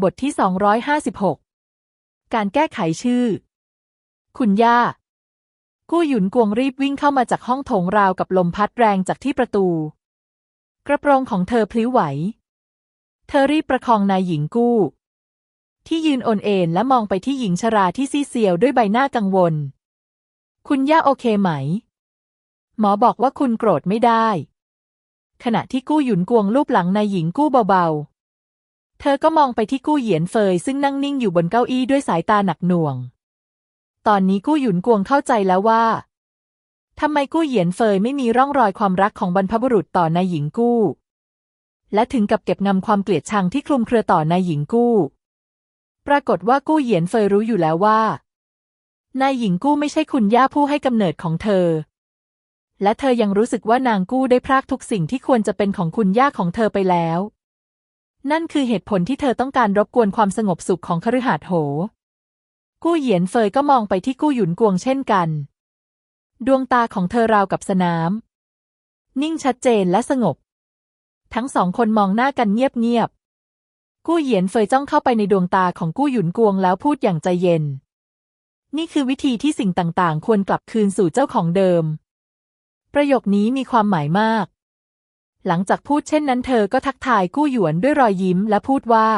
บทที่ 256 การแก้ไขชื่อ คุณย่า กู้หยุนกวงรีบวิ่งเข้ามาจากห้องโถงราวกับลมพัดแรงจากที่ประตู กระโปรงของเธอพลิ้วไหว เธอรีบประคองนายหญิงกู้ ที่ยืนโอนเอ็นและมองไปที่หญิงชราที่ซีเซียวด้วยใบหน้ากังวล คุณย่าโอเคไหม หมอบอกว่าคุณโกรธไม่ได้ ขณะที่กู้หยุนกวงลูบหลังนายหญิงกู้เบาๆ เธอก็มองไปที่กู้เหยียนเฟยซึ่งนั่งนิ่งอยู่บนเก้าอี้ด้วยสายตาหนักหน่วง ตอนนี้กู้หยุนกวงเข้าใจแล้วว่าทำไมกู้เหยียนเฟยไม่มีร่องรอยความรักของบรรพบุรุษต่อนายหญิงกู้ และถึงกับเก็บงำความเกลียดชังที่คลุมเครือต่อนายหญิงกู้ ปรากฏว่ากู้เหยียนเฟยรู้อยู่แล้วว่า นายหญิงกู้ไม่ใช่คุณย่าผู้ให้กำเนิดของเธอ และเธอยังรู้สึกว่านางกู้ได้พรากทุกสิ่งที่ควรจะเป็นของคุณย่าของเธอไปแล้ว นั่นคือเหตุผลที่เธอต้องการรบกวนความสงบสุขของคฤหาสน์โห กู้เหยียนเฟยก็มองไปที่กู้หยุนกวงเช่นกัน ดวงตาของเธอราวกับสนาม นิ่งชัดเจนและสงบ ทั้งสองคนมองหน้ากันเงียบๆ กู้เหยียนเฟยจ้องเข้าไปในดวงตาของกู้หยุนกวงแล้วพูดอย่างใจเย็น นี่คือวิธีที่สิ่งต่างๆ ควรกลับคืนสู่เจ้าของเดิม ประโยคนี้มีความหมายมาก หลังจากพูดเช่นนั้นเธอก็ทักทายกู้หยวนด้วยรอยยิ้มและพูดว่า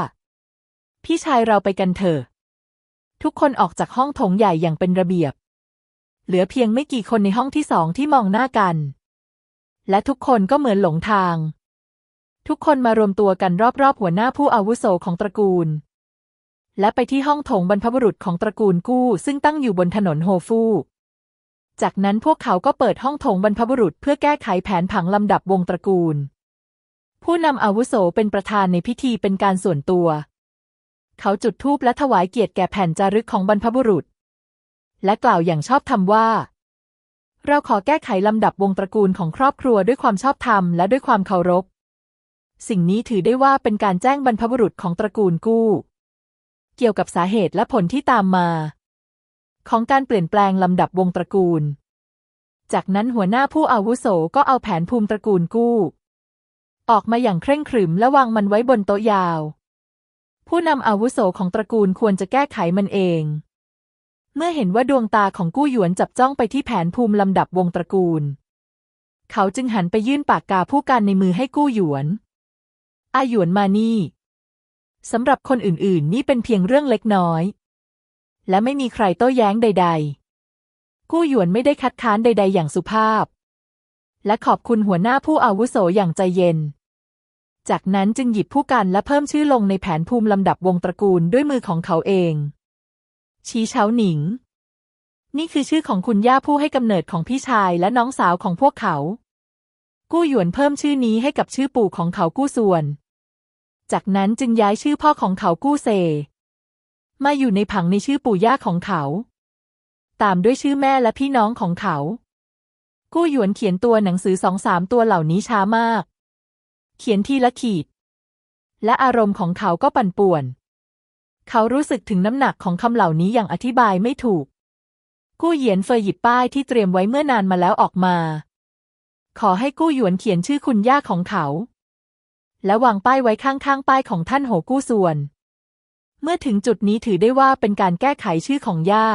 พี่ชายเราไปกันเถอะ ทุกคนออกจากห้องโถงใหญ่อย่างเป็นระเบียบ เหลือเพียงไม่กี่คนในห้องที่สองที่มองหน้ากัน และทุกคนก็เหมือนหลงทาง ทุกคนมารวมตัวกันรอบๆหัวหน้าผู้อาวุโสของตระกูล และไปที่ห้องโถงบรรพบุรุษของตระกูลกู้ซึ่งตั้งอยู่บนถนนโฮฟู จากนั้นพวกเขาก็เปิดห้องโถงบรรพบุรุษเพื่อแก้ไขแผนผังลำดับวงตระกูล ผู้นำอาวุโสเป็นประธานในพิธีเป็นการส่วนตัว เขาจุดธูปและถวายเกียรติแก่แผ่นจารึกของบรรพบุรุษ และกล่าวอย่างชอบธรรมว่า เราขอแก้ไขลำดับวงตระกูลของครอบครัวด้วยความชอบธรรมและด้วยความเคารพ สิ่งนี้ถือได้ว่าเป็นการแจ้งบรรพบุรุษของตระกูลกู้ เกี่ยวกับสาเหตุและผลที่ตามมา ของการเปลี่ยนแปลงลำดับวงตระกูล จากนั้นหัวหน้าผู้อาวุโสก็เอาแผนภูมิตระกูลกู้ ออกมาอย่างเคร่งครึมและวางมันไว้บนโต๊ะยาว ผู้นำอาวุโสของตระกูลควรจะแก้ไขมันเอง เมื่อเห็นว่าดวงตาของกู้หยวนจับจ้องไปที่แผนภูมิลำดับวงตระกูล เขาจึงหันไปยื่นปากกาผู้กันในมือให้กู้หยวน อาหยวนมานี่สำหรับคนอื่นๆ นี่เป็นเพียงเรื่องเล็กน้อย และไม่มีใครโต้แย้งใด ๆ กู้หยวนไม่ได้คัดค้านใด ๆ อย่างสุภาพ และขอบคุณหัวหน้าผู้อาวุโสอย่างใจเย็น จากนั้นจึงหยิบผู้กันและเพิ่มชื่อลงในแผนภูมิลำดับวงตระกูลด้วยมือของเขาเอง ชี้เฉาหนิง นี่คือชื่อของคุณย่าผู้ให้กำเนิดของพี่ชายและน้องสาวของพวกเขา กู้หยวนเพิ่มชื่อนี้ให้กับชื่อปู่ของเขากู้ส่วน จากนั้นจึงย้ายชื่อพ่อของเขากู้เซ มาอยู่ในผังในชื่อปู่ย่าของเขา ตามด้วยชื่อแม่และพี่น้องของเขา กู้หยวนเขียนตัวหนังสือสองสามตัวเหล่านี้ช้ามาก เขียนทีละขีด และอารมณ์ของเขาก็ปั่นป่วน เขารู้สึกถึงน้ำหนักของคำเหล่านี้อย่างอธิบายไม่ถูก กู้เหยียนเฟยหยิบป้ายที่เตรียมไว้เมื่อนานมาแล้วออกมา ขอให้กู้หยวนเขียนชื่อคุณย่าของเขา และวางป้ายไว้ข้างๆป้ายของท่านโหกู้ส่วน เมื่อถึงจุดนี้ถือได้ว่าเป็นการแก้ไขชื่อของย่า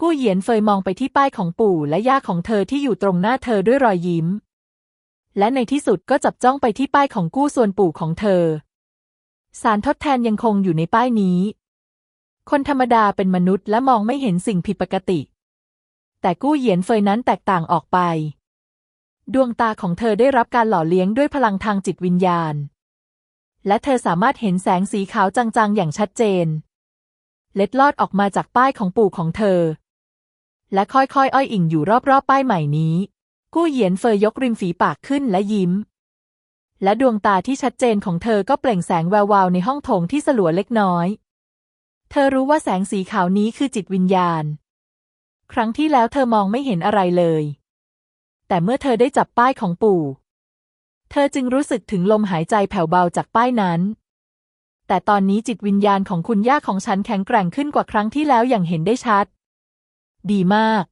กู้เหยียนเฟยมองไปที่ป้ายของปู่และย่าของเธอที่อยู่ตรงหน้าเธอด้วยรอยยิ้ม และในที่สุดก็จับจ้องไปที่ป้ายของกู้ส่วนปู่ของเธอ สารทดแทนยังคงอยู่ในป้ายนี้ คนธรรมดาเป็นมนุษย์และมองไม่เห็นสิ่งผิดปกติ แต่กู้เหยียนเฟยนั้นแตกต่างออกไป ดวงตาของเธอได้รับการหล่อเลี้ยงด้วยพลังทางจิตวิญญาณ และเธอสามารถเห็นแสงสีขาวจางๆ อย่างชัดเจน เล็ดลอดออกมาจากป้ายของปู่ของเธอ และค่อยๆ อ้อยอิงอยู่รอบๆ ป้ายใหม่นี้ กู้เหยียนเฟยยกริมฝีปากขึ้นและยิ้ม และดวงตาที่ชัดเจนของเธอก็เปล่งแสงแวววาวในห้องโถงที่สลัวเล็กน้อย เธอรู้ว่าแสงสีขาวนี้คือจิตวิญญาณ ครั้งที่แล้วเธอมองไม่เห็นอะไรเลย แต่เมื่อเธอได้จับป้ายของปู่ เธอจึงรู้สึกถึงลมหายใจแผ่วเบาจากป้ายนั้น แต่ตอนนี้จิตวิญญาณของคุณย่าของฉันแข็งแกร่งขึ้นกว่าครั้งที่แล้วอย่างเห็นได้ชัด ดีมาก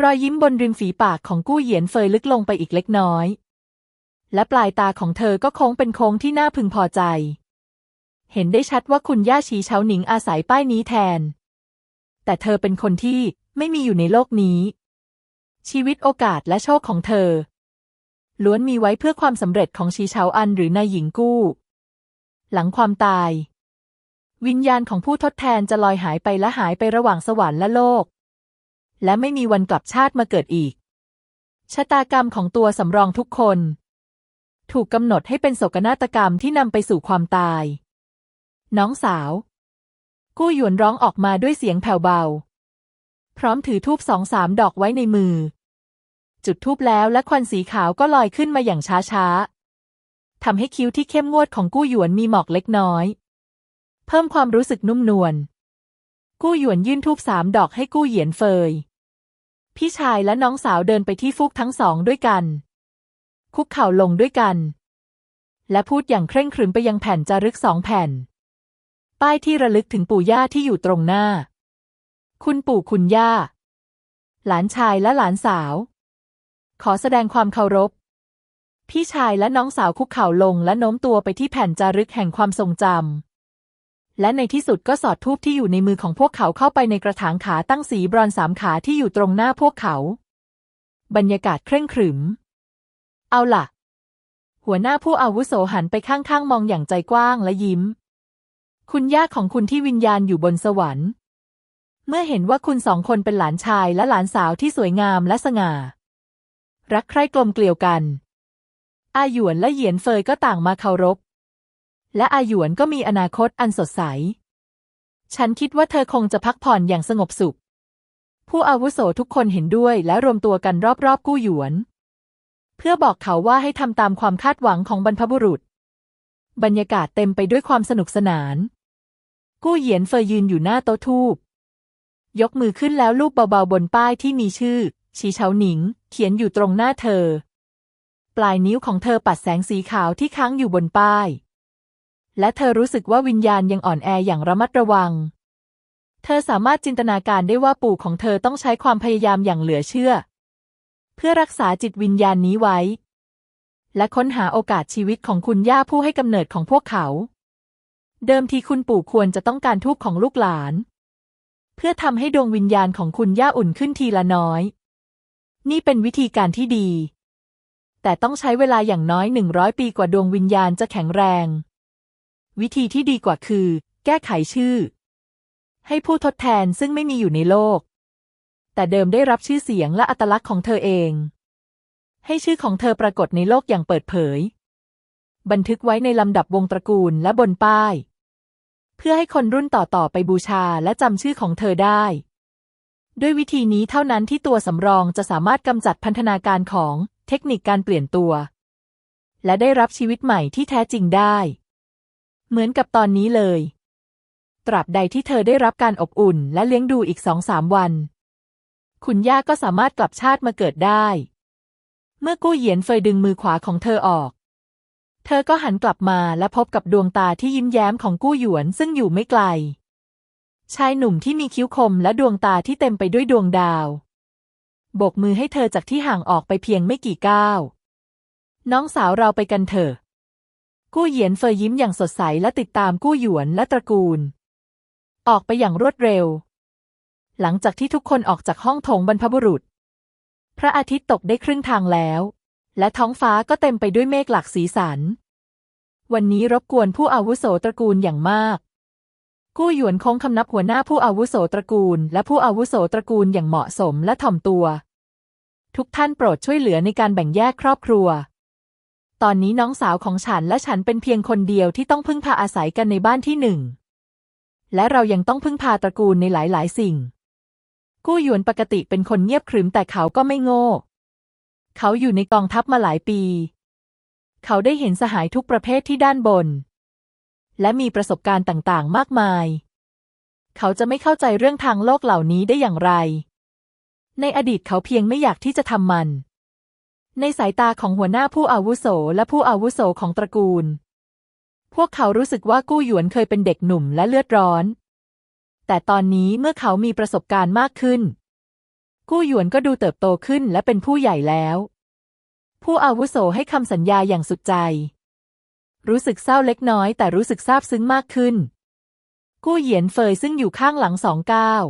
รอยยิ้มบนริมฝีปากของกู้เหยียนเฟยลึกลงไปอีกเล็กน้อย และปลายตาของเธอก็โค้งเป็นโค้งที่น่าพึงพอใจ เห็นได้ชัดว่าคุณย่าชีเฉาหนิงอาศัยป้ายนี้แทน แต่เธอเป็นคนที่ไม่มีอยู่ในโลกนี้ชีวิตโอกาสและโชคของเธอ ล้วนมีไว้เพื่อความสำเร็จของชีเฉาอันหรือนายหญิงกู้ หลังความตาย วิญญาณของผู้ทดแทนจะลอยหายไปและหายไประหว่างสวรรค์และโลก และไม่มีวันกลับชาติมาเกิดอีก ชะตากรรมของตัวสำรองทุกคน ถูกกำหนดให้เป็นโศกนาฏกรรมที่นำไปสู่ความตาย น้องสาว กู้หยวนร้องออกมาด้วยเสียงแผ่วเบา พร้อมถือทูบสองสามดอกไว้ในมือ จุดทูบแล้วและควันสีขาวก็ลอยขึ้นมาอย่างช้าๆทำให้คิ้วที่เข้มงวดของกู้หยวนมีหมอกเล็กน้อย เพิ่มความรู้สึกนุ่มนวล กู้หยวนยื่นทูบสามดอกให้กู้เหยียนเฟย พี่ชายและน้องสาวเดินไปที่ฟูกทั้งสองด้วยกัน คุกเข่าลงด้วยกัน และพูดอย่างเคร่งครึมไปยังแผ่นจารึกสองแผ่น ป้ายที่ระลึกถึงปู่ย่าที่อยู่ตรงหน้า คุณปู่คุณย่าหลานชายและหลานสาว ขอแสดงความเคารพ พี่ชายและน้องสาวคุกเข่าลงและโน้มตัวไปที่แผ่นจารึกแห่งความทรงจำ และในที่สุดก็สอดทูบที่อยู่ในมือของพวกเขาเข้าไปในกระถางขาตั้งสีบรอนสามขาที่อยู่ตรงหน้าพวกเขา บรรยากาศเคร่งขรึม เอาล่ะ หัวหน้าผู้อาวุโสหันไปข้างๆมองอย่างใจกว้างและยิ้ม คุณย่าของคุณที่วิญญาณอยู่บนสวรรค์ เมื่อเห็นว่าคุณสองคนเป็นหลานชายและหลานสาวที่สวยงามและสง่า รักใคร่กลมเกลียวกัน อาหยวนและเหยียนเฟยก็ต่างมาเคารพ และอาหยวนก็มีอนาคตอันสดใส ฉันคิดว่าเธอคงจะพักผ่อนอย่างสงบสุข ผู้อาวุโสทุกคนเห็นด้วยและรวมตัวกันรอบๆกู้หยวน เพื่อบอกเขาว่าให้ทำตามความคาดหวังของบรรพบุรุษ บรรยากาศเต็มไปด้วยความสนุกสนาน กู้เหยียนเฟยยืนอยู่หน้าโต๊ะทูบยกมือขึ้นแล้วลูบเบาๆบนป้ายที่มีชื่อ ชีเฉาหนิง ขียนอยู่ตรงหน้าเธอ ปลายนิ้วของเธอปัดแสงสีขาวที่ค้างอยู่บนป้าย และเธอรู้สึกว่าวิญญาณยังอ่อนแออย่างระมัดระวัง เธอสามารถจินตนาการได้ว่าปู่ของเธอต้องใช้ความพยายามอย่างเหลือเชื่อ เพื่อรักษาจิตวิญญาณนี้ไว้ และค้นหาโอกาสชีวิตของคุณย่าผู้ให้กำเนิดของพวกเขา เดิมทีคุณปู่ควรจะต้องการทูบของลูกหลาน เพื่อทำให้ดวงวิญญาณของคุณย่าอุ่นขึ้นทีละน้อย นี่เป็นวิธีการที่ดี แต่ต้องใช้เวลาอย่างน้อยหนึ่งร้อยปีกว่าดวงวิญญาณจะแข็งแรง วิธีที่ดีกว่าคือ แก้ไขชื่อ ให้ผู้ทดแทนซึ่งไม่มีอยู่ในโลก แต่เดิมได้รับชื่อเสียงและอัตลักษณ์ของเธอเอง ให้ชื่อของเธอปรากฏในโลกอย่างเปิดเผย บันทึกไว้ในลำดับวงตระกูลและบนป้าย เพื่อให้คนรุ่นต่อๆไปบูชาและจำชื่อของเธอได้ ด้วยวิธีนี้เท่านั้นที่ตัวสำรองจะสามารถกำจัดพันธนาการของเทคนิคการเปลี่ยนตัว และได้รับชีวิตใหม่ที่แท้จริงได้ เหมือนกับตอนนี้เลย ตราบใดที่เธอได้รับการอบอุ่นและเลี้ยงดูอีกสองสามวัน คุณย่าก็สามารถกลับชาติมาเกิดได้ เมื่อกู้เหยียนเฟยดึงมือขวาของเธอออก เธอก็หันกลับมาและพบกับดวงตาที่ยิ้มแย้มของกู้หยวนซึ่งอยู่ไม่ไกล ชายหนุ่มที่มีคิ้วคมและดวงตาที่เต็มไปด้วยดวงดาวโบกมือให้เธอจากที่ห่างออกไปเพียงไม่กี่ก้าว น้องสาวเราไปกันเถอะ กู้เหยียนเฟยยิ้มอย่างสดใสและติดตามกู้หยวนและตระกูล ออกไปอย่างรวดเร็ว หลังจากที่ทุกคนออกจากห้องโถงบรรพบุรุษ พระอาทิตย์ตกได้ครึ่งทางแล้ว และท้องฟ้าก็เต็มไปด้วยเมฆหลากสีสัน วันนี้รบกวนผู้อาวุโสตระกูลอย่างมาก กู้หยวนคงคำนับหัวหน้าผู้อาวุโสตระกูล และผู้อาวุโสตระกูลอย่างเหมาะสมและถ่อมตัว ทุกท่านโปรดช่วยเหลือในการแบ่งแยกครอบครัว ตอนนี้น้องสาวของฉันและฉันเป็นเพียงคนเดียวที่ต้องพึ่งพาอาศัยกันในบ้านที่หนึ่ง และเรายังต้องพึ่งพาตระกูลในหลายๆ สิ่ง กู้หยวนปกติเป็นคนเงียบขรึมแต่เขาก็ไม่โง่ เขาอยู่ในกองทัพมาหลายปี เขาได้เห็นสหายทุกประเภทที่ด้านบน และมีประสบการณ์ต่างๆ มากมาย เขาจะไม่เข้าใจเรื่องทางโลกเหล่านี้ได้อย่างไร ในอดีตเขาเพียงไม่อยากที่จะทำมัน ในสายตาของหัวหน้าผู้อาวุโสและผู้อาวุโสของตระกูล พวกเขารู้สึกว่ากู้หยวนเคยเป็นเด็กหนุ่มและเลือดร้อน แต่ตอนนี้เมื่อเขามีประสบการณ์มากขึ้น กู้หยวนก็ดูเติบโตขึ้นและเป็นผู้ใหญ่แล้ว ผู้อาวุโสให้คำสัญญาอย่างสุดใจ รู้สึกเศร้าเล็กน้อยแต่รู้สึกซาบซึ้งมากขึ้น กู้เหยียนเฟยซึ่งอยู่ข้างหลังสองก้าว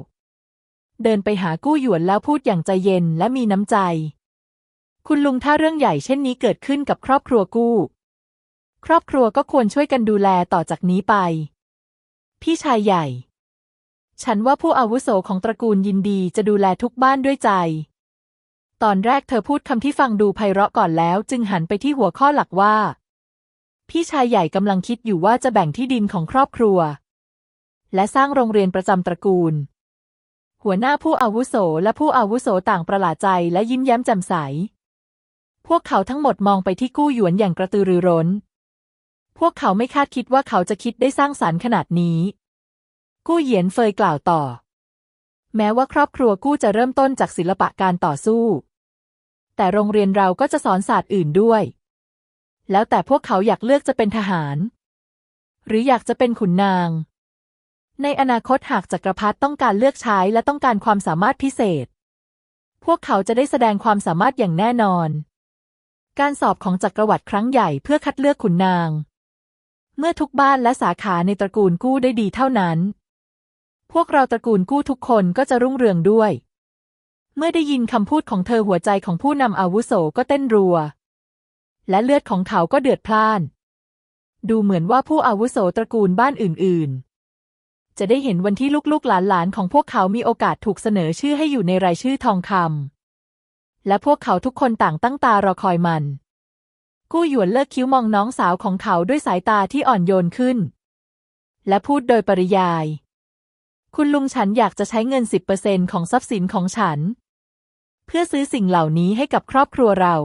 เดินไปหากู้หยวนแล้วพูดอย่างใจเย็นและมีน้ำใจ คุณลุงถ้าเรื่องใหญ่เช่นนี้เกิดขึ้นกับครอบครัวกู้ ครอบครัวก็ควรช่วยกันดูแลต่อจากนี้ไป พี่ชายใหญ่ ฉันว่าผู้อาวุโสของตระกูลยินดีจะดูแลทุกบ้านด้วยใจ ตอนแรกเธอพูดคำที่ฟังดูไพเราะก่อนแล้ว จึงหันไปที่หัวข้อหลักว่า พี่ชายใหญ่กำลังคิดอยู่ว่าจะแบ่งที่ดินของครอบครัว และสร้างโรงเรียนประจำตระกูล หัวหน้าผู้อาวุโสและผู้อาวุโสต่างประหลาดใจและยิ้มแย้มแจ่มใส พวกเขาทั้งหมดมองไปที่กู้หยวนอย่างกระตือรือร้น พวกเขาไม่คาดคิดว่าเขาจะคิดได้สร้างสรรค์ขนาดนี้ กู้เหยียนเฟยกล่าวต่อ แม้ว่าครอบครัวกู้จะเริ่มต้นจากศิลปะการต่อสู้ แต่โรงเรียนเราก็จะสอนศาสตร์อื่นด้วย แล้วแต่พวกเขาอยากเลือกจะเป็นทหาร หรืออยากจะเป็นขุนนาง ในอนาคตหากจักรพรรดิต้องการเลือกใช้และต้องการความสามารถพิเศษ พวกเขาจะได้แสดงความสามารถอย่างแน่นอน การสอบของจักรวรรดิครั้งใหญ่เพื่อคัดเลือกขุนนาง เมื่อทุกบ้านและสาขาในตระกูลกู้ได้ดีเท่านั้น พวกเราตระกูลกู้ทุกคนก็จะรุ่งเรืองด้วย เมื่อได้ยินคำพูดของเธอหัวใจของผู้นำอาวุโสก็เต้นรัว และเลือดของเขาก็เดือดพล่าน ดูเหมือนว่าผู้อาวุโสตระกูลบ้านอื่น ๆ จะได้เห็นวันที่ลูกๆหลานๆของพวกเขามีโอกาสถูกเสนอชื่อให้อยู่ในรายชื่อทองคำและพวกเขาทุกคนต่างตั้งตารอคอยมัน กู้หยวนเลิกคิ้วมองน้องสาวของเขาด้วยสายตาที่อ่อนโยนขึ้น และพูดโดยปริยาย คุณลุงฉันอยากจะใช้เงินสิบเปอร์เซ็นของทรัพย์สินของฉัน เพื่อซื้อสิ่งเหล่านี้ให้กับครอบครัวเรา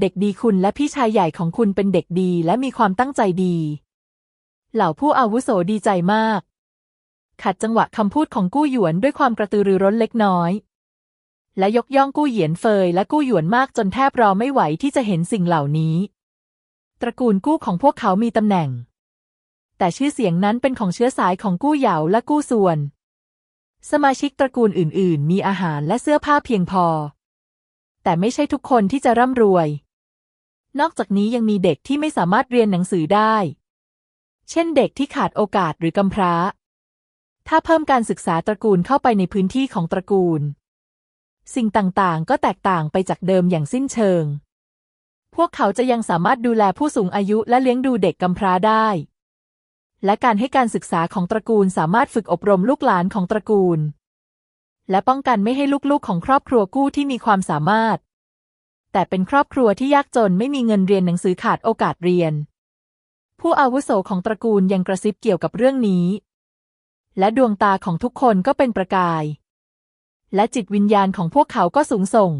เด็กดีคุณและพี่ชายใหญ่ของคุณเป็นเด็กดีและมีความตั้งใจดี เหล่าผู้อาวุโสดีใจมาก ขัดจังหวะคำพูดของกู้หยวนด้วยความกระตือรือร้นเล็กน้อย และยกย่องกู้เหยียนเฟยและกู้หยวนมากจนแทบรอไม่ไหวที่จะเห็นสิ่งเหล่านี้ ตระกูลกู้ของพวกเขามีตำแหน่ง แต่ชื่อเสียงนั้นเป็นของเชื้อสายของกู้เหยาและกู้ส่วน สมาชิกตระกูลอื่น ๆ มีอาหารและเสื้อผ้าเพียงพอ แต่ไม่ใช่ทุกคนที่จะร่ำรวย นอกจากนี้ยังมีเด็กที่ไม่สามารถเรียนหนังสือได้ เช่นเด็กที่ขาดโอกาสหรือกำพร้า ถ้าเพิ่มการศึกษาตระกูลเข้าไปในพื้นที่ของตระกูล สิ่งต่างๆ ก็แตกต่างไปจากเดิมอย่างสิ้นเชิง พวกเขาจะยังสามารถดูแลผู้สูงอายุและเลี้ยงดูเด็กกำพร้าได้ และการให้การศึกษาของตระกูลสามารถฝึกอบรมลูกหลานของตระกูล และป้องกันไม่ให้ลูกๆของครอบครัวกู้ที่มีความสามารถ แต่เป็นครอบครัวที่ยากจนไม่มีเงินเรียนหนังสือขาดโอกาสเรียน ผู้อาวุโสของตระกูลยังกระซิบเกี่ยวกับเรื่องนี้ และดวงตาของทุกคนก็เป็นประกาย และจิตวิญญาณของพวกเขาก็สูงส่ง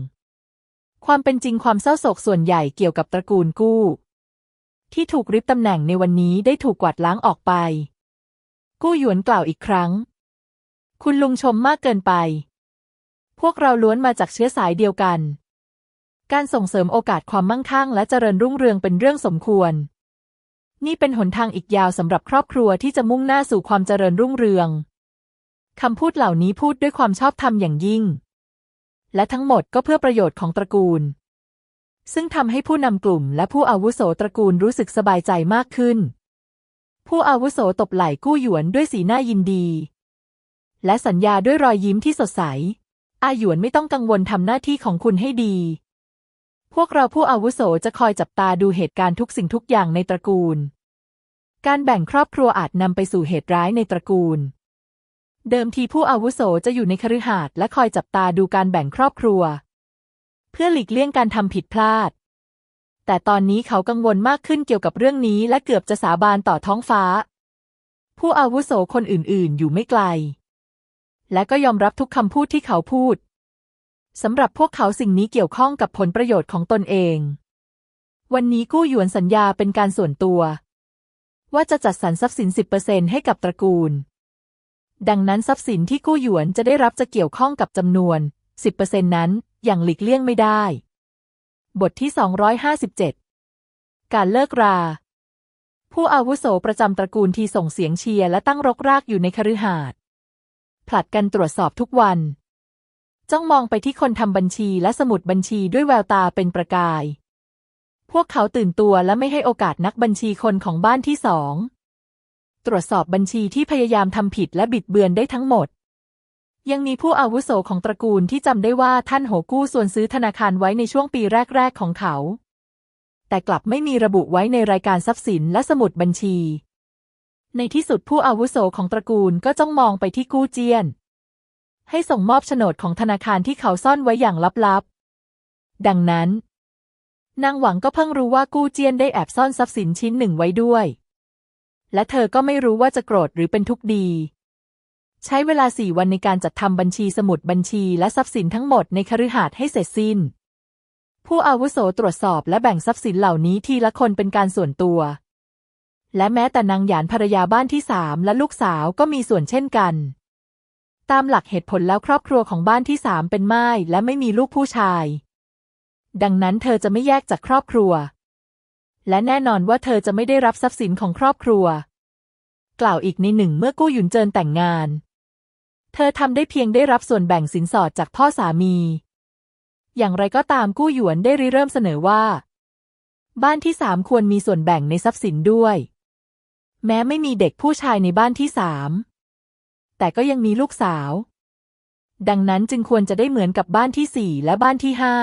ความเป็นจริงความเศร้าโศกส่วนใหญ่เกี่ยวกับตระกูลกู้ ที่ถูกริบตำแหน่งในวันนี้ได้ถูกกวาดล้างออกไป กู้หยวนกล่าวอีกครั้ง คุณลุงชมมากเกินไป พวกเราล้วนมาจากเชื้อสายเดียวกัน การส่งเสริมโอกาสความมั่งคั่ง และเจริญรุ่งเรืองเป็นเรื่องสมควร นี่เป็นหนทางอีกยาวสำหรับครอบครัวที่จะมุ่งหน้าสู่ความเจริญรุ่งเรืองคำพูดเหล่านี้พูดด้วยความชอบธรรมอย่างยิ่ง และทั้งหมดก็เพื่อประโยชน์ของตระกูล ซึ่งทำให้ผู้นำกลุ่มและผู้อาวุโสตระกูลรู้สึกสบายใจมากขึ้น ผู้อาวุโสตบไหล่กู้หยวนด้วยสีหน้ายินดี และสัญญาด้วยรอยยิ้มที่สดใส อาหยวนไม่ต้องกังวลทำหน้าที่ของคุณให้ดี พวกเราผู้อาวุโสจะคอยจับตาดูเหตุการณ์ทุกสิ่งทุกอย่างในตระกูล การแบ่งครอบครัวอาจนำไปสู่เหตุร้ายในตระกูล เดิมทีผู้อาวุโสจะอยู่ในคฤหาสน์และคอยจับตาดูการแบ่งครอบครัว เพื่อหลีกเลี่ยงการทำผิดพลาด แต่ตอนนี้เขากังวลมากขึ้นเกี่ยวกับเรื่องนี้และเกือบจะสาบานต่อท้องฟ้า ผู้อาวุโสคนอื่นๆ อยู่ไม่ไกล และก็ยอมรับทุกคำพูดที่เขาพูด สำหรับพวกเขาสิ่งนี้เกี่ยวข้องกับผลประโยชน์ของตนเอง วันนี้กู้หยวนสัญญาเป็นการส่วนตัว ว่าจะจัดสรรทรัพย์สิน 10%ให้กับตระกูล ดังนั้นทรัพย์สินที่กู้หยวนจะได้รับจะเกี่ยวข้องกับจำนวน 10%นั้นอย่างหลีกเลี่ยงไม่ได้ บทที่ 257 การเลิกรา ผู้อาวุโสประจำตระกูลทีส่งเสียงเชียร์และตั้งรกรากอยู่ในคฤหาสน์ผลัดกันตรวจสอบทุกวัน จ้องมองไปที่คนทำบัญชีและสมุดบัญชีด้วยแววตาเป็นประกาย พวกเขาตื่นตัวและไม่ให้โอกาสนักบัญชีคนของบ้านที่สอง ตรวจสอบบัญชีที่พยายามทำผิดและบิดเบือนได้ทั้งหมด ยังมีผู้อาวุโสของตระกูลที่จำได้ว่าท่านโหกู้ส่วนซื้อธนาคารไว้ในช่วงปีแรก ๆ ของเขา แต่กลับไม่มีระบุไว้ในรายการทรัพย์สินและสมุดบัญชี ในที่สุดผู้อาวุโสของตระกูลก็จ้องมองไปที่กู้เจียน ให้ส่งมอบโฉนดของธนาคารที่เขาซ่อนไว้อย่างลับๆ ดังนั้น นางหวังก็เพิ่งรู้ว่ากู้เจียนได้แอบซ่อนทรัพย์สินชิ้นหนึ่งไว้ด้วย และเธอก็ไม่รู้ว่าจะโกรธหรือเป็นทุกข์ดี ใช้เวลาสี่วันในการจัดทำบัญชีสมุดบัญชีและทรัพย์สินทั้งหมดในคฤหาสน์ให้เสร็จสิ้น ผู้อาวุโสตรวจสอบและแบ่งทรัพย์สินเหล่านี้ทีละคนเป็นการส่วนตัว และแม้แต่นางหยานภรรยาบ้านที่สามและลูกสาวก็มีส่วนเช่นกัน ตามหลักเหตุผลแล้วครอบครัวของบ้านที่สามเป็นม่ายและไม่มีลูกผู้ชาย ดังนั้นเธอจะไม่แยกจากครอบครัว และแน่นอนว่าเธอจะไม่ได้รับทรัพย์สินของครอบครัว กล่าวอีกในหนึ่งเมื่อกู้หยุนเจินแต่งงาน เธอทำได้เพียงได้รับส่วนแบ่งสินสอดจากพ่อสามี อย่างไรก็ตามกู้หยวนได้ริเริ่มเสนอว่า บ้านที่สามควรมีส่วนแบ่งในทรัพย์สินด้วย แม้ไม่มีเด็กผู้ชายในบ้านที่สาม แต่ก็ยังมีลูกสาว ดังนั้นจึงควรจะได้เหมือนกับบ้านที่สี่และบ้านที่ห้า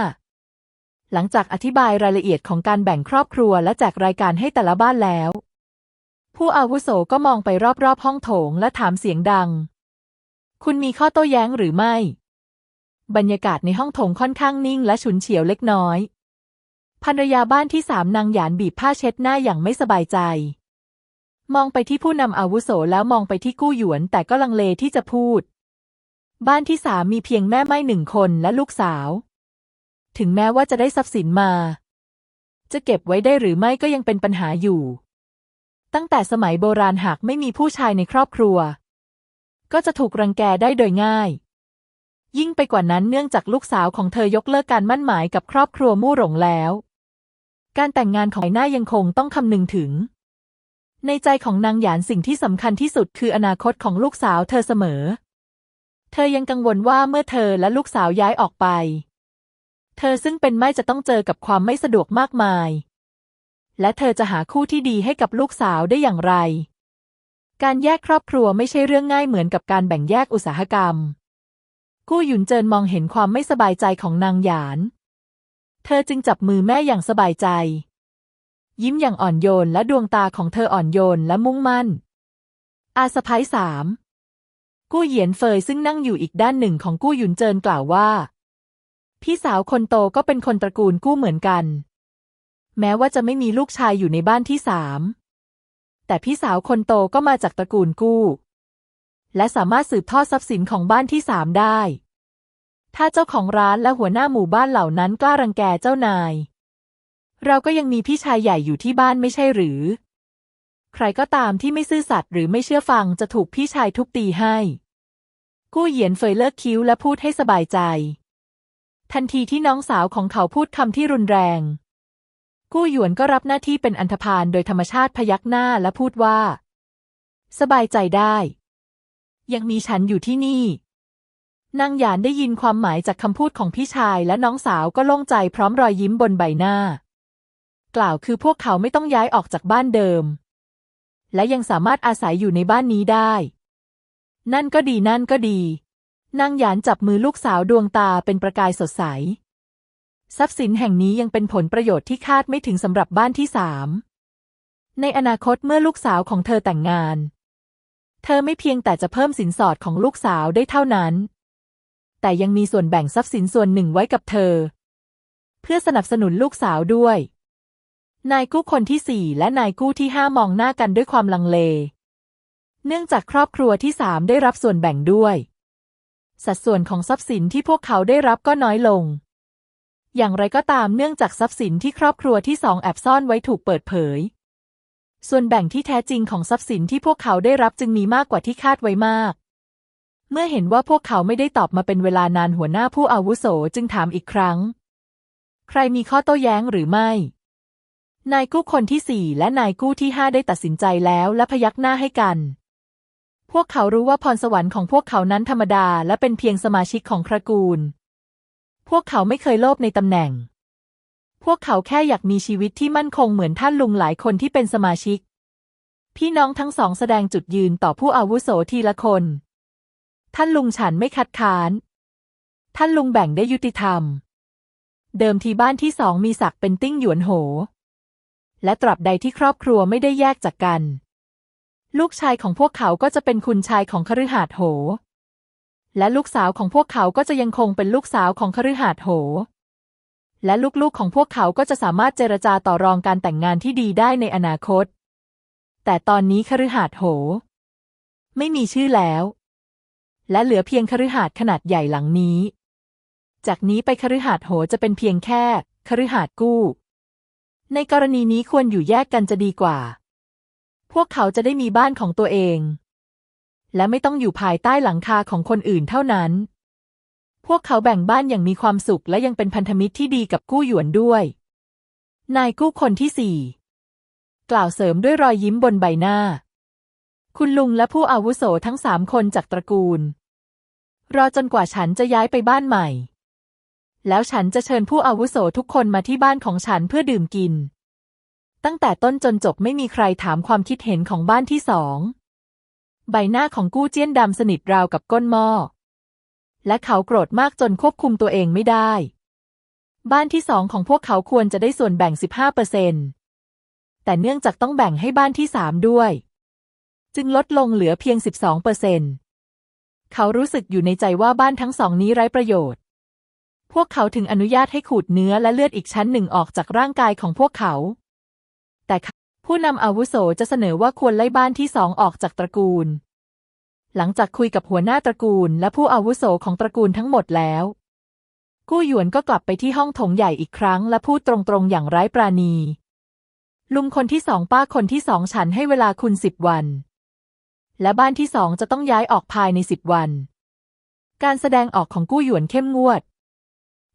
หลังจากอธิบายรายละเอียดของการแบ่งครอบครัวและแจกรายการให้แต่ละบ้านแล้ว ผู้อาวุโสก็มองไปรอบๆ ห้องโถงและถามเสียงดัง คุณมีข้อโต้แย้งหรือไม่ บรรยากาศในห้องโถงค่อนข้างนิ่งและฉุนเฉียวเล็กน้อยภรรยาบ้านที่สามนางหยานบีบผ้าเช็ดหน้าอย่างไม่สบายใจ มองไปที่ผู้นำอาวุโสแล้วมองไปที่กู้หยวน แต่ก็ลังเลที่จะพูด บ้านที่สามมีเพียงแม่ไม้หนึ่งคนและลูกสาว ถึงแม้ว่าจะได้ทรัพย์สินมา จะเก็บไว้ได้หรือไม่ก็ยังเป็นปัญหาอยู่ ตั้งแต่สมัยโบราณหากไม่มีผู้ชายในครอบครัว ก็จะถูกรังแกได้โดยง่าย ยิ่งไปกว่านั้นเนื่องจากลูกสาวของเธอยกเลิกการมั่นหมายกับครอบครัวมู่หลงแล้ว การแต่งงานของหน้ายังคงต้องคำนึงถึง ในใจของนางหยานสิ่งที่สำคัญที่สุดคืออนาคตของลูกสาวเธอเสมอ เธอยังกังวลว่าเมื่อเธอและลูกสาวย้ายออกไป เธอซึ่งเป็นไม่จะต้องเจอกับความไม่สะดวกมากมาย และเธอจะหาคู่ที่ดีให้กับลูกสาวได้อย่างไร การแยกครอบครัวไม่ใช่เรื่องง่ายเหมือนกับการแบ่งแยกอุตสาหกรรม กู้หยุนเจินมองเห็นความไม่สบายใจของนางหยาน เธอจึงจับมือแม่อย่างสบายใจ ยิ้มอย่างอ่อนโยนและดวงตาของเธออ่อนโยนและมุ่งมั่น อาสะพ้ายสามกู้เหยียนเฟยซึ่งนั่งอยู่อีกด้านหนึ่งของกู้หยุนเจินกล่าวว่า พี่สาวคนโตก็เป็นคนตระกูลกู้เหมือนกัน แม้ว่าจะไม่มีลูกชายอยู่ในบ้านที่สามแต่พี่สาวคนโตก็มาจากตระกูลกู้ และสามารถสืบทอดทรัพย์สินของบ้านที่สามได้ ถ้าเจ้าของร้านและหัวหน้าหมู่บ้านเหล่านั้นกล้ารังแกเจ้านาย เราก็ยังมีพี่ชายใหญ่อยู่ที่บ้านไม่ใช่หรือ ใครก็ตามที่ไม่ซื่อสัตย์หรือไม่เชื่อฟังจะถูกพี่ชายทุบตีให้ กู้เหยียนเฟยเลิกคิ้วและพูดให้สบายใจ ทันทีที่น้องสาวของเขาพูดคำที่รุนแรง กู้หยวนก็รับหน้าที่เป็นอันธพาลโดยธรรมชาติพยักหน้าและพูดว่า สบายใจได้ ยังมีฉันอยู่ที่นี่นางหยานได้ยินความหมายจากคำพูดของพี่ชายและน้องสาวก็โล่งใจพร้อมรอยยิ้มบนใบหน้า กล่าวคือพวกเขาไม่ต้องย้ายออกจากบ้านเดิม และยังสามารถอาศัยอยู่ในบ้านนี้ได้ นั่นก็ดีนั่นก็ดี นางหยานจับมือลูกสาวดวงตาเป็นประกายสดใส ทรัพย์สินแห่งนี้ยังเป็นผลประโยชน์ที่คาดไม่ถึงสำหรับบ้านที่สามในอนาคตเมื่อลูกสาวของเธอแต่งงาน เธอไม่เพียงแต่จะเพิ่มสินสอดของลูกสาวได้เท่านั้น แต่ยังมีส่วนแบ่งทรัพย์สินส่วนหนึ่งไว้กับเธอ เพื่อสนับสนุนลูกสาวด้วย นายกู้คนที่สี่และนายกู้ที่ห้ามองหน้ากันด้วยความลังเล เนื่องจากครอบครัวที่สามได้รับส่วนแบ่งด้วย สัดส่วนของทรัพย์สินที่พวกเขาได้รับก็น้อยลง อย่างไรก็ตามเนื่องจากทรัพย์สินที่ครอบครัวที่สองแอบซ่อนไว้ถูกเปิดเผย ส่วนแบ่งที่แท้จริงของทรัพย์สินที่พวกเขาได้รับจึงมีมากกว่าที่คาดไว้มาก เมื่อเห็นว่าพวกเขาไม่ได้ตอบมาเป็นเวลานานหัวหน้าผู้อาวุโสจึงถามอีกครั้ง ใครมีข้อโต้แย้งหรือไม่ นายกู้คนที่สี่และนายกู้ที่ห้าได้ตัดสินใจแล้วและพยักหน้าให้กัน พวกเขารู้ว่าพรสวรรค์ของพวกเขานั้นธรรมดาและเป็นเพียงสมาชิกของตระกูล พวกเขาไม่เคยโลภในตำแหน่ง พวกเขาแค่อยากมีชีวิตที่มั่นคงเหมือนท่านลุงหลายคนที่เป็นสมาชิก พี่น้องทั้งสองแสดงจุดยืนต่อผู้อาวุโสทีละคน ท่านลุงฉันไม่คัดค้าน ท่านลุงแบ่งได้ยุติธรรม เดิมทีบ้านที่สองมีศักดิ์เป็นติ้งหยวนโห และตราบใดที่ครอบครัวไม่ได้แยกจากกัน ลูกชายของพวกเขาก็จะเป็นคุณชายของคฤหาสน์โห และลูกสาวของพวกเขาก็จะยังคงเป็นลูกสาวของคฤหาสน์โห และลูกๆของพวกเขาก็จะสามารถเจรจาต่อรองการแต่งงานที่ดีได้ในอนาคต แต่ตอนนี้คฤหาสน์โห ไม่มีชื่อแล้ว และเหลือเพียงคฤหาสน์ขนาดใหญ่หลังนี้ จากนี้ไปคฤหาสน์โหจะเป็นเพียงแค่คฤหาสน์กู้ ในกรณีนี้ควรอยู่แยกกันจะดีกว่า พวกเขาจะได้มีบ้านของตัวเอง และไม่ต้องอยู่ภายใต้หลังคาของคนอื่นเท่านั้น พวกเขาแบ่งบ้านอย่างมีความสุขและยังเป็นพันธมิตรที่ดีกับกู้หยวนด้วย นายกู้คนที่สี่กล่าวเสริมด้วยรอยยิ้มบนใบหน้า คุณลุงและผู้อาวุโสทั้งสามคนจากตระกูล รอจนกว่าฉันจะย้ายไปบ้านใหม่ แล้วฉันจะเชิญผู้อาวุโสทุกคนมาที่บ้านของฉันเพื่อดื่มกิน ตั้งแต่ต้นจนจบไม่มีใครถามความคิดเห็นของบ้านที่สอง ใบหน้าของกู้เจี้ยนดำสนิทราวกับก้นหม้อ และเขาโกรธมากจนควบคุมตัวเองไม่ได้ บ้านที่สองของพวกเขาควรจะได้ส่วนแบ่ง 15เปอร์เซ็นต์แต่เนื่องจากต้องแบ่งให้บ้านที่สามด้วย จึงลดลงเหลือเพียง 12เปอร์เซ็นต์เขารู้สึกอยู่ในใจว่าบ้านทั้งสองนี้ไร้ประโยชน์ พวกเขาถึงอนุญาตให้ขูดเนื้อและเลือดอีกชั้นหนึ่งออกจากร่างกายของพวกเขา แต่ผู้นำอาวุโสจะเสนอว่าควรไล่บ้านที่สองออกจากตระกูล หลังจากคุยกับหัวหน้าตระกูล และผู้อาวุโสของตระกูลทั้งหมดแล้ว กู้หยวนก็กลับไปที่ห้องโถงใหญ่อีกครั้ง และพูดตรงๆอย่างไร้ปราณี ลุงคนที่สองป้าคนที่สองฉันให้เวลาคุณสิบวัน และบ้านที่สองจะต้องย้ายออกภายในสิบวัน การแสดงออกของกู้หยวนเข้มงวด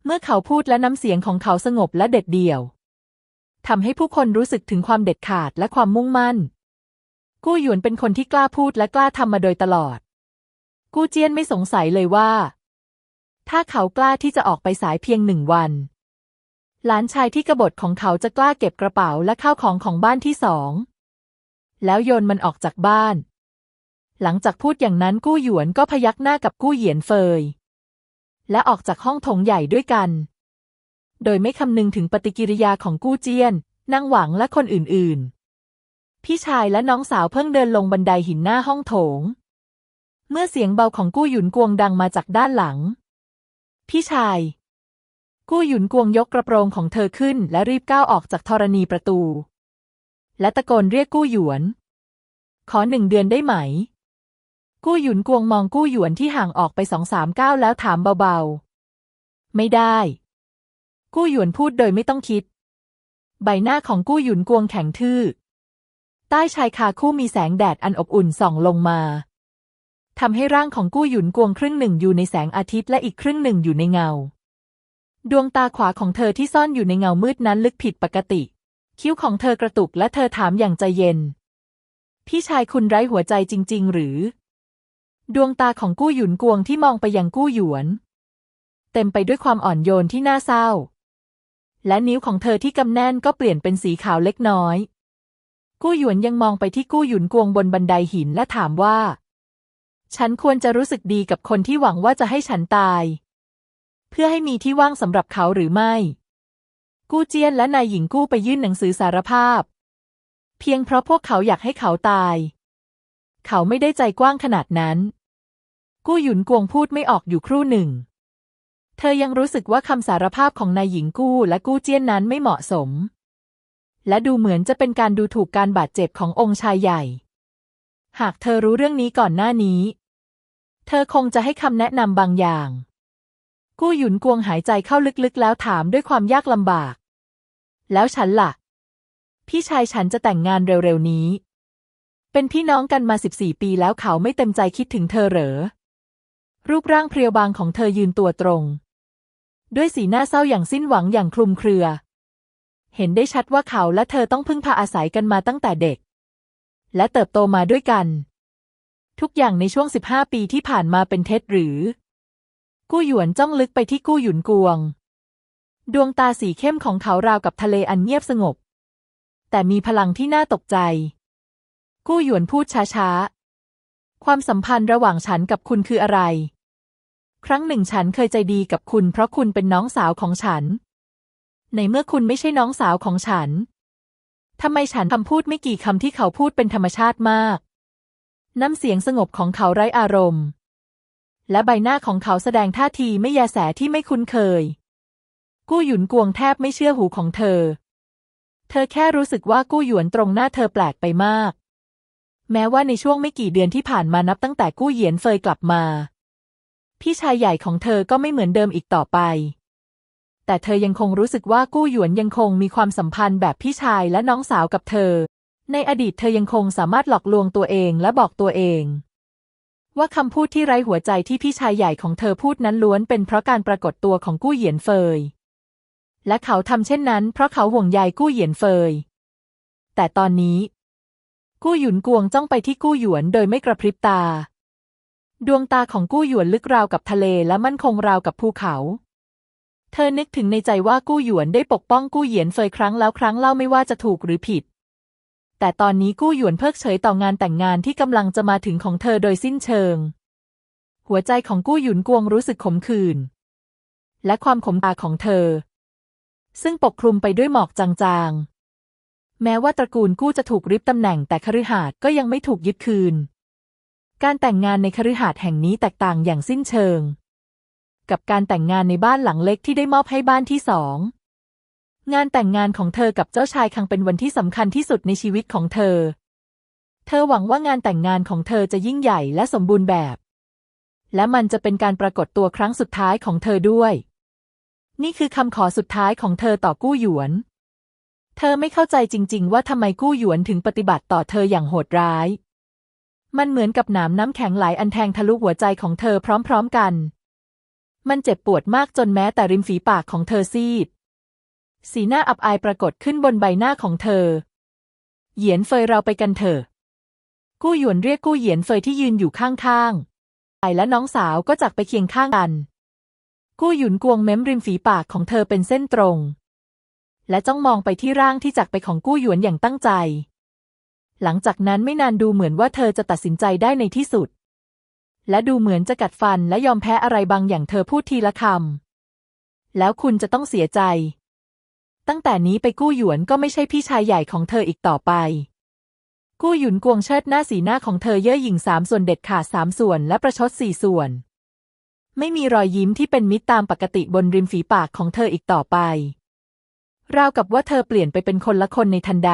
เมื่อเขาพูดและน้ำเสียงของเขาสงบและเด็ดเดี่ยวทำให้ผู้คนรู้สึกถึงความเด็ดขาดและความมุ่งมั่น กู้หยวนเป็นคนที่กล้าพูดและกล้าทำมาโดยตลอด กู้เจี้ยนไม่สงสัยเลยว่า ถ้าเขากล้าที่จะออกไปสายเพียงหนึ่งวัน หลานชายที่กบฏของเขาจะกล้าเก็บกระเป๋าและข้าวของของบ้านที่สอง แล้วโยนมันออกจากบ้าน หลังจากพูดอย่างนั้นกู้หยวนก็พยักหน้ากับกู้เหยียนเฟย และออกจากห้องโถงใหญ่ด้วยกัน โดยไม่คำนึงถึงปฏิกิริยาของกู้เจียนนางหวังและคนอื่นๆ พี่ชายและน้องสาวเพิ่งเดินลงบันไดหินหน้าห้องโถง เมื่อเสียงเบาของกู้หยุนกวงดังมาจากด้านหลัง พี่ชาย กู้หยุนกวงยกกระโปรงของเธอขึ้นและรีบก้าวออกจากธรณีประตู และตะโกนเรียกกู้หยวน ขอหนึ่งเดือนได้ไหม กู้หยุนกวงมองกู้หยวนที่ห่างออกไปสองสามก้าวแล้วถามเบาๆ ไม่ได้ กู้หยวนพูดโดยไม่ต้องคิด ใบหน้าของกู้หยุนกวงแข็งทื่อ ใต้ชายคาคู่มีแสงแดดอันอบอุ่นส่องลงมาทำให้ร่างของกู้หยุนกวงครึ่งหนึ่งอยู่ในแสงอาทิตย์และอีกครึ่งหนึ่งอยู่ในเงา ดวงตาขวาของเธอที่ซ่อนอยู่ในเงามืดนั้นลึกผิดปกติ คิ้วของเธอกระตุกและเธอถามอย่างใจเย็น พี่ชายคุณไร้หัวใจจริง ๆ หรือ ดวงตาของกู้หยุนกวงที่มองไปยังกู้หยวน เต็มไปด้วยความอ่อนโยนที่น่าเศร้า และนิ้วของเธอที่กำแน่นก็เปลี่ยนเป็นสีขาวเล็กน้อย กู้หยวนยังมองไปที่กู้หยุนกวงบนบันไดหินและถามว่า ฉันควรจะรู้สึกดีกับคนที่หวังว่าจะให้ฉันตาย เพื่อให้มีที่ว่างสำหรับเขาหรือไม่ กู้เจียนและนายหญิงกู้ไปยื่นหนังสือสารภาพ เพียงเพราะพวกเขาอยากให้เขาตาย เขาไม่ได้ใจกว้างขนาดนั้น กู้หยุนกวงพูดไม่ออกอยู่ครู่หนึ่ง เธอยังรู้สึกว่าคำสารภาพของนายหญิงกู้และกู้เจี้ยนนั้นไม่เหมาะสม และดูเหมือนจะเป็นการดูถูกการบาดเจ็บขององค์ชายใหญ่ หากเธอรู้เรื่องนี้ก่อนหน้านี้ เธอคงจะให้คำแนะนำบางอย่าง กู้หยุนกวงหายใจเข้าลึกๆ แล้วถามด้วยความยากลำบาก แล้วฉันล่ะ พี่ชายฉันจะแต่งงานเร็วๆนี้ เป็นพี่น้องกันมาสิบสี่ปีแล้วเขาไม่เต็มใจคิดถึงเธอเหรอ รูปร่างเพรียวบางของเธอยืนตัวตรง ด้วยสีหน้าเศร้าอย่างสิ้นหวังอย่างคลุมเครือ เห็นได้ชัดว่าเขาและเธอต้องพึ่งพาอาศัยกันมาตั้งแต่เด็ก และเติบโตมาด้วยกัน ทุกอย่างในช่วงสิบห้าปีที่ผ่านมาเป็นเท็จหรือ กู้หยวนจ้องลึกไปที่กู้หยุนกวง ดวงตาสีเข้มของเขาราวกับทะเลอันเงียบสงบ แต่มีพลังที่น่าตกใจ กู้หยวนพูดช้าๆความสัมพันธ์ระหว่างฉันกับคุณคืออะไร ครั้งหนึ่งฉันเคยใจดีกับคุณ เพราะคุณเป็นน้องสาวของฉัน ในเมื่อคุณไม่ใช่น้องสาวของฉันทำไมฉันคำพูดไม่กี่คำที่เขาพูดเป็นธรรมชาติมาก น้ำเสียงสงบของเขาไร้อารมณ์ และใบหน้าของเขาแสดงท่าทีไม่แยแสที่ไม่คุ้นเคย กู้หยุนกวงแทบไม่เชื่อหูของเธอ เธอแค่รู้สึกว่ากู้หยวนตรงหน้าเธอแปลกไปมาก แม้ว่าในช่วงไม่กี่เดือนที่ผ่านมานับตั้งแต่กู้เหยียนเฟยกลับมา พี่ชายใหญ่ของเธอก็ไม่เหมือนเดิมอีกต่อไป แต่เธอยังคงรู้สึกว่ากู้หยวนยังคงมีความสัมพันธ์แบบพี่ชายและน้องสาวกับเธอ ในอดีตเธอยังคงสามารถหลอกลวงตัวเองและบอกตัวเอง ว่าคำพูดที่ไร้หัวใจที่พี่ชายใหญ่ของเธอพูดนั้นล้วนเป็นเพราะการปรากฏตัวของกู้เหยียนเฟย และเขาทำเช่นนั้นเพราะเขาห่วงใยกู้เหยียนเฟย แต่ตอนนี้ กู้หยุนกวงจ้องไปที่กู้หยวนโดยไม่กระพริบตา ดวงตาของกู้หยวนลึกราวกับทะเลและมั่นคงราวกับภูเขา เธอนึกถึงในใจว่ากู้หยวนได้ปกป้องกู้เหยียนเฟยครั้งแล้วครั้งเล่าไม่ว่าจะถูกหรือผิด แต่ตอนนี้กู้หยวนเพิกเฉยต่องานแต่งงานที่กำลังจะมาถึงของเธอโดยสิ้นเชิง หัวใจของกู้หยุนกวงรู้สึกขมขื่นและความขมตาของเธอ ซึ่งปกคลุมไปด้วยหมอกจางๆ แม้ว่าตระกูลกู้จะถูกริบตำแหน่งแต่คฤหาสน์ก็ยังไม่ถูกยึดคืน การแต่งงานในคฤหาสน์แห่งนี้แตกต่างอย่างสิ้นเชิง กับการแต่งงานในบ้านหลังเล็กที่ได้มอบให้บ้านที่สอง งานแต่งงานของเธอกับเจ้าชายคังเป็นวันที่สำคัญที่สุดในชีวิตของเธอ เธอหวังว่างานแต่งงานของเธอจะยิ่งใหญ่และสมบูรณ์แบบ และมันจะเป็นการปรากฏตัวครั้งสุดท้ายของเธอด้วย นี่คือคำขอสุดท้ายของเธอต่อกู้หยวน เธอไม่เข้าใจจริง ๆ ว่าทำไมกู้หยวนถึงปฏิบัติต่อเธออย่างโหดร้าย มันเหมือนกับหนามน้ำแข็งไหลอันแทงทะลุหัวใจของเธอพร้อมๆกัน มันเจ็บปวดมากจนแม้แต่ริมฝีปากของเธอซีด สีหน้าอับอายปรากฏขึ้นบนใบหน้าของเธอ เหยียนเฟยเราไปกันเถอะ กู้หยวนเรียกกู้เหยียนเฟยที่ยืนอยู่ข้างๆไอและน้องสาวก็จักไปเคียงข้างกัน กู้หยุนกวงเม้มริมฝีปากของเธอเป็นเส้นตรง และจ้องมองไปที่ร่างที่จักไปของกู้หยวนอย่างตั้งใจ หลังจากนั้นไม่นานดูเหมือนว่าเธอจะตัดสินใจได้ในที่สุด และดูเหมือนจะกัดฟันและยอมแพ้อะไรบางอย่างเธอพูดทีละคำ แล้วคุณจะต้องเสียใจ ตั้งแต่นี้ไปกู้หยวนก็ไม่ใช่พี่ชายใหญ่ของเธออีกต่อไป กู้หยุนกวงเชิดหน้าสีหน้าของเธอเย่อหยิ่งสามส่วนเด็ดขาดสามส่วนและประชดสี่ส่วน ไม่มีรอยยิ้มที่เป็นมิตรตามปกติบนริมฝีปากของเธออีกต่อไปราวกับว่าเธอเปลี่ยนไปเป็นคนละคนในทันใด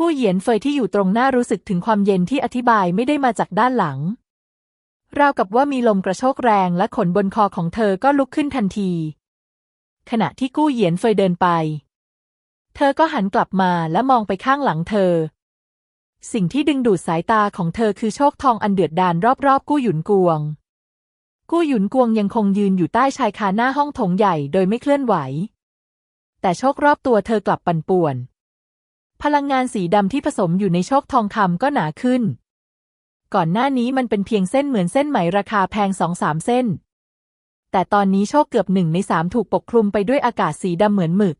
กู้เหยียนเฟยที่อยู่ตรงหน้ารู้สึกถึงความเย็นที่อธิบายไม่ได้มาจากด้านหลัง ราวกับว่ามีลมกระโชกแรงและขนบนคอของเธอก็ลุกขึ้นทันที ขณะที่กู้เหยียนเฟยเดินไป เธอก็หันกลับมาและมองไปข้างหลังเธอ สิ่งที่ดึงดูดสายตาของเธอคือโชคทองอันเดือดดาลรอบๆ กู้หยุนกวง กู้หยุนกวงยังคงยืนอยู่ใต้ชายคาหน้าห้องถงใหญ่โดยไม่เคลื่อนไหว แต่โชครอบตัวเธอกลับปั่นป่วน พลังงานสีดำที่ผสมอยู่ในโชคทองคำก็หนาขึ้น ก่อนหน้านี้มันเป็นเพียงเส้นเหมือนเส้นไหมราคาแพงสองสามเส้น แต่ตอนนี้โชคเกือบหนึ่งในสามถูกปกคลุมไปด้วยอากาศสีดำเหมือนหมึก